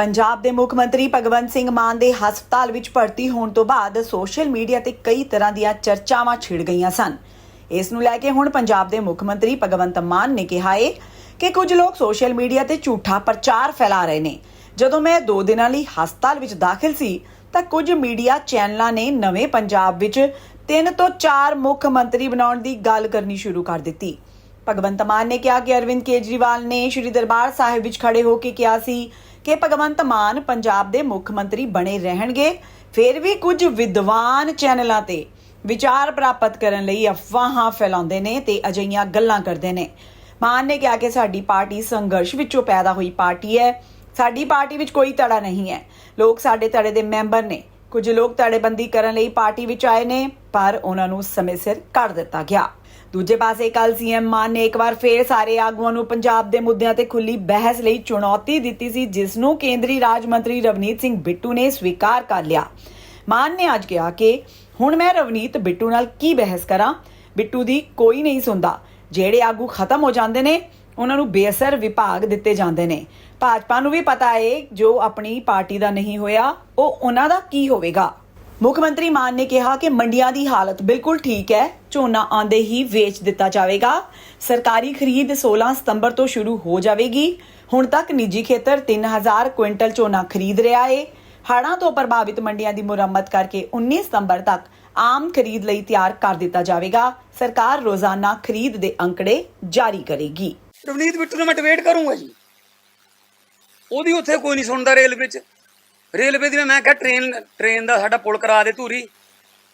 ਪੰਜਾਬ ਦੇ ਮੁੱਖ ਮੰਤਰੀ ਭਗਵੰਤ ਸਿੰਘ ਮਾਨ ਦੇ ਹਸਪਤਾਲ ਵਿੱਚ ਭਰਤੀ ਹੋਣ ਤੋਂ ਬਾਅਦ ਸੋਸ਼ਲ ਮੀਡੀਆ ਤੇ ਕਈ ਤਰ੍ਹਾਂ ਦੀਆਂ ਚਰਚਾਵਾਂ ਛਿੜ ਗਈਆਂ ਸਨ। ਇਸ ਨੂੰ ਲੈ ਕੇ ਹੁਣ ਪੰਜਾਬ ਦੇ ਮੁੱਖ ਮੰਤਰੀ ਭਗਵੰਤ ਮਾਨ ਨੇ ਕਿਹਾ ਹੈ ਕਿ ਕੁਝ ਲੋਕ ਸੋਸ਼ਲ ਮੀਡੀਆ ਤੇ ਝੂਠਾ ਪ੍ਰਚਾਰ ਫੈਲਾ ਰਹੇ ਨੇ। ਜਦੋਂ ਮੈਂ 2 ਦਿਨਾਂ ਲਈ ਹਸਪਤਾਲ ਵਿੱਚ ਦਾਖਲ ਸੀ, ਤਾਂ ਕੁਝ ਮੀਡੀਆ ਚੈਨਲਾਂ ਨੇ ਨਵੇਂ ਪੰਜਾਬ ਵਿੱਚ ਤਿੰਨ ਤੋਂ ਚਾਰ ਮੁੱਖ ਮੰਤਰੀ ਬਣਾਉਣ ਦੀ ਗੱਲ ਕਰਨੀ ਸ਼ੁਰੂ ਕਰ ਦਿੱਤੀ। ਭਗਵੰਤ ਮਾਨ ਨੇ ਕਿਹਾ ਕਿ ਅਰਵਿੰਦ ਕੇਜਰੀਵਾਲ ਨੇ ਸ਼੍ਰੀ ਦਰਬਾਰ ਸਾਹਿਬ ਵਿੱਚ ਖੜੇ ਹੋ ਕੇ ਕਿਹਾ ਸੀ ਕਿ ਭਗਵੰਤ ਮਾਨ ਪੰਜਾਬ ਦੇ ਮੁੱਖ ਮੰਤਰੀ ਬਣੇ ਰਹਿਣਗੇ। ਫਿਰ ਵੀ ਕੁਝ ਵਿਦਵਾਨ ਚੈਨਲਾਂ ਤੇ ਵਿਚਾਰ ਪ੍ਰਾਪਤ ਕਰਨ ਲਈ ਅਫਵਾਹਾਂ ਫੈਲਾਉਂਦੇ ਨੇ ਤੇ ਅਜਈਆਂ ਗੱਲਾਂ ਕਰਦੇ ਨੇ। ਮਾਨ ਨੇ ਕਿਹਾ ਕਿ ਸਾਡੀ ਪਾਰਟੀ ਸੰਘਰਸ਼ ਵਿੱਚੋਂ ਪੈਦਾ ਹੋਈ ਪਾਰਟੀ ਹੈ। ਸਾਡੀ ਪਾਰਟੀ ਵਿੱਚ ਕੋਈ ਧੜਾ ਨਹੀਂ ਹੈ। ਲੋਕ ਸਾਡੇ ਧੜੇ ਦੇ ਮੈਂਬਰ ਨੇ। ਕੁਝ ਲੋਕ ਧੜੇਬੰਦੀ ਕਰਨ ਲਈ ਪਾਰਟੀ ਵਿੱਚ ਆਏ ਨੇ, ਪਰ ਉਹਨਾਂ ਨੂੰ ਸਮੇਂ ਸਿਰ ਕੱਢ ਦਿੱਤਾ ਗਿਆ। ਦੂਜੇ ਪਾਸੇ ਕੱਲ ਸੀਐਮ ਮਾਨ ਨੇ ਇੱਕ ਵਾਰ ਫੇਰ ਸਾਰੇ ਆਗੂਆਂ ਨੂੰ ਪੰਜਾਬ ਦੇ ਮੁੱਦਿਆਂ ਤੇ ਖੁੱਲੀ ਬਹਿਸ ਲਈ ਚੁਣੌਤੀ ਦਿੱਤੀ ਸੀ, ਜਿਸ ਨੂੰ ਕੇਂਦਰੀ ਰਾਜ ਮੰਤਰੀ ਰਵਨੀਤ ਸਿੰਘ ਬਿੱਟੂ ਨੇ ਸਵੀਕਾਰ ਕਰ ਲਿਆ। ਮਾਨ ਨੇ ਅੱਜ ਕਿਹਾ ਕਿ ਹੁਣ ਮੈਂ ਰਵਨੀਤ ਬਿੱਟੂ ਨਾਲ ਕੀ ਬਹਿਸ ਕਰਾਂ? ਬਿੱਟੂ ਦੀ ਕੋਈ ਨਹੀਂ ਸੁਣਦਾ। ਜਿਹੜੇ ਆਗੂ ਖਤਮ ਹੋ ਜਾਂਦੇ ਨੇ, ਉਹਨਾਂ ਨੂੰ ਬੇਅਸਰ ਵਿਭਾਗ ਦਿੱਤੇ ਜਾਂਦੇ ਨੇ। ਭਾਜਪਾ ਨੂੰ ਵੀ ਪਤਾ ਏ, ਜੋ ਆਪਣੀ ਪਾਰਟੀ ਦਾ ਨਹੀਂ ਹੋਇਆ, ਉਹ ਉਹਨਾਂ ਦਾ ਕੀ ਹੋਵੇਗਾ? ਮੁੱਖ ਮੰਤਰੀ ਮਾਨ ਨੇ ਕਿਹਾ ਕਿ ਮੰਡੀਆਂ ਦੀ ਹਾਲਤ ਬਿਲਕੁਲ ਠੀਕ ਹੈ, ਝੋਨਾ ਆਂਦੇ ਹੀ ਵੇਚ ਦਿੱਤਾ ਜਾਵੇਗਾ। ਸਰਕਾਰੀ ਖਰੀਦ 16 ਸਤੰਬਰ ਤੋਂ ਸ਼ੁਰੂ ਹੋ ਜਾਵੇਗੀ। ਹੁਣ ਤੱਕ ਨਿੱਜੀ ਖੇਤਰ 3000 ਕੁਇੰਟਲ ਝੋਨਾ ਖਰੀਦ ਰਿਹਾ ਹੈ ਹੜ੍ਹਾਂ ਤੋਂ ਪ੍ਰਭਾਵਿਤ ਮੰਡੀਆਂ ਦੀ ਮੁਰੰਮਤ ਕਰਕੇ 19 ਸਤੰਬਰ ਤੱਕ ਆਮ ਖਰੀਦ ਲਈ ਤਿਆਰ ਕਰ ਦਿੱਤਾ ਜਾਵੇਗਾ। ਸਰਕਾਰ ਰੋਜ਼ਾਨਾ ਖਰੀਦ ਦੇ ਅੰਕੜੇ ਜਾਰੀ ਕਰੇਗੀ। ਰਵਨੀਤ ਬਿੱਟੂ ਨੂੰ ਮੈਂ ਡਿਬੇਟ ਕਰੂੰਗਾ ਜੀ। ਉਹਦੀ ਉੱਥੇ ਕੋਈ ਨਹੀਂ ਸੁਣਦਾ ਰੇਲਵੇ 'ਚ ਰੇਲਵੇ ਦੀ ਮੈਂ ਕਿਹਾ ਟ੍ਰੇਨ ਟ੍ਰੇਨ ਦਾ ਸਾਡਾ ਪੁਲ ਕਰਾ ਦੇ ਧੂਰੀ।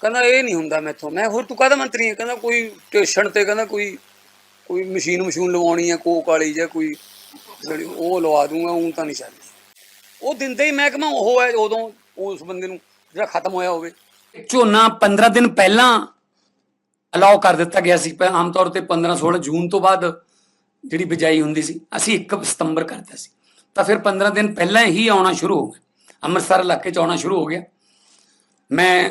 ਕਹਿੰਦਾ ਇਹ ਨਹੀਂ ਹੁੰਦਾ ਮੈਥੋਂ। ਮੈਂ ਹੋਰ ਤੂੰ ਕਾਹਦਾ ਮੰਤਰੀ ਹੈ ਕਹਿੰਦਾ ਕੋਈ ਸਟੇਸ਼ਨ ਤੇ ਕਹਿੰਦਾ ਕੋਈ ਕੋਈ ਮਸ਼ੀਨ ਮਸ਼ੂਨ ਲਵਾਉਣੀ ਹੈ ਕੋਕ ਵਾਲੀ ਜਾਂ ਕੋਈ ਜਿਹੜੀ ਉਹ ਲਵਾ ਦੂੰਗਾ ਉਹ ਤਾਂ ਨਹੀਂ ਚੱਲਦੀ। ਉਹ ਦਿੰਦੇ ਹੀ ਮਹਿਕਮਾ ਉਹ ਹੈ ਉਦੋਂ ਉਸ ਬੰਦੇ ਨੂੰ, ਜਿਹੜਾ ਖਤਮ ਹੋਇਆ ਹੋਵੇ। ਝੋਨਾ 15 ਦਿਨ ਪਹਿਲਾਂ ਅਲਾਉ ਕਰ ਦਿੱਤਾ ਗਿਆ ਸੀ। ਆਮ ਤੌਰ ਤੇ 15 16 ਜੂਨ ਤੋਂ ਬਾਅਦ ਜਿਹੜੀ ਬਿਜਾਈ ਹੁੰਦੀ ਸੀ, ਅਸੀਂ 1 ਸਤੰਬਰ ਕਰਤਾ ਸੀ। ਤਾਂ ਫਿਰ 15 ਦਿਨ ਪਹਿਲਾਂ ਹੀ ਆਉਣਾ ਸ਼ੁਰੂ ਹੋ ਗਿਆ। ਅੰਮ੍ਰਿਤਸਰ ਇਲਾਕੇ 'ਚ ਆਉਣਾ ਸ਼ੁਰੂ ਹੋ ਗਿਆ। ਮੈਂ